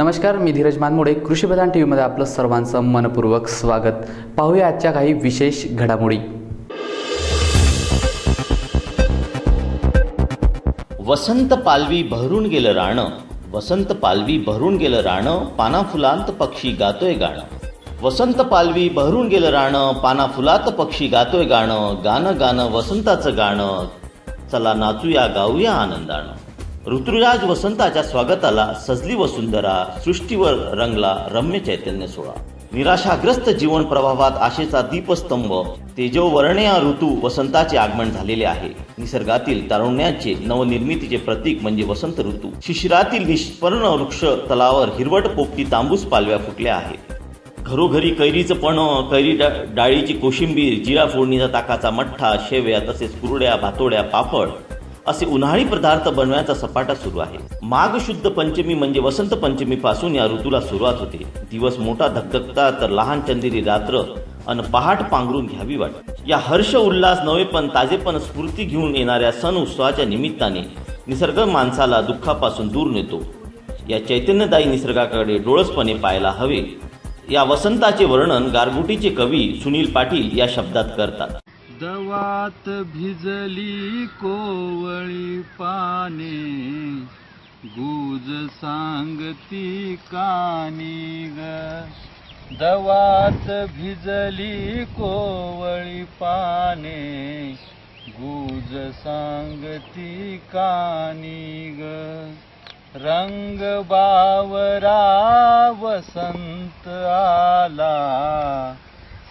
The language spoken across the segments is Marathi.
नमस्कार मी धीरज मानमोडे. कृषीप्रधान टी व्हीमध्ये आपलं सर्वांचं मनपूर्वक स्वागत. पाहूया आजच्या काही विशेष घडामोडी. वसंत पालवी भरून गेलं राणं. वसंत पालवी भरून गेलं राणं पाना फुलांत पक्षी गातोय गाणं. वसंत पालवी भरून गेलं राणं पाना फुलात पक्षी गातोय गाणं. गाणं गाणं वसंताचं गाणं. चला नाचूया गाऊया आनंदानं. ऋतुराज वसंताच्या स्वागताला सजली वसुंधरा सृष्टीवर रंगला रम्य चैतन्य सोळा निराशाग्रस्त जीवन प्रभावात आशेचा दीपस्तंभ तेजोवर्ण्या ऋतू वसंताचे आगमन झालेले आहे. निसर्गातील तारुण्याचे नवनिर्मितीचे प्रतीक म्हणजे वसंत ऋतू. शिशिरातील निष्पर्ण वृक्ष तलावर हिरवट पोपटी तांबूस पालव्या फुटल्या आहेत. घरोघरी कैरीचं पण कैरी डा डाळीची कोशिंबीर जिरा फोडणीचा ताकाचा मठ्ठा शेव्या तसेच कुरड्या भातोड्या पापड असे उन्हाळी पदार्थ बनवण्याचा सपाटा सुरू आहे. माघ शुद्ध पंचमी म्हणजे वसंत पंचमी पासून या ऋतूला सुरुवात होते. दिवस मोठा धकधकता तर लहान चंदेरी रात्र अन पहाट पांघरून घ्यावी वाट या हर्ष उल्हास नवेपण ताजेपण स्फूर्ती घेऊन येणाऱ्या सण उत्सवाच्या निमित्ताने निसर्ग माणसाला दुःखापासून दूर नेतो. या चैतन्यदायी निसर्गाकडे डोळसपणे पाहायला हवे. या वसंताचे वर्णन गारगुटीचे कवी सुनील पाटील या शब्दात करतात. दवात भिजली कोवळी पाने गुज सांगती कानी ग. दवात भिजली कोवळी पाने गुज सांगती कानी ग. रंग बावरा वसंत आला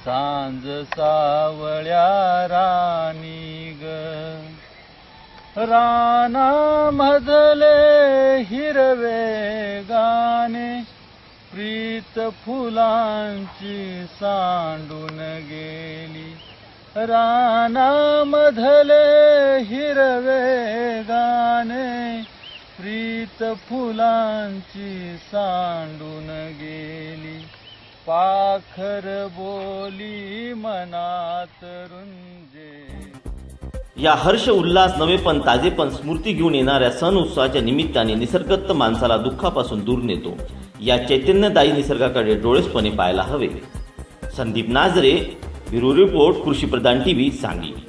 सांज सावळ्या राणी ग. राना मधले हिरवे गाणे प्रीत फुलांची सांडून गेली. राना मधले हिरवे गाणे प्रीत फुलांची सांडून गेली. पाखर बोली मनात रुंजे या हर्ष उल्हास नवेपण ताजेपण स्मृती घेऊन येणाऱ्या सण उत्सवाच्या निमित्ताने निसर्गदत्त माणसाला दुःखापासून दूर नेतो. या चैतन्यदायी निसर्गाकडे डोळेसपणे पाहायला हवे. Sandeep Najare bureau report Krishipradhan TV Sangli.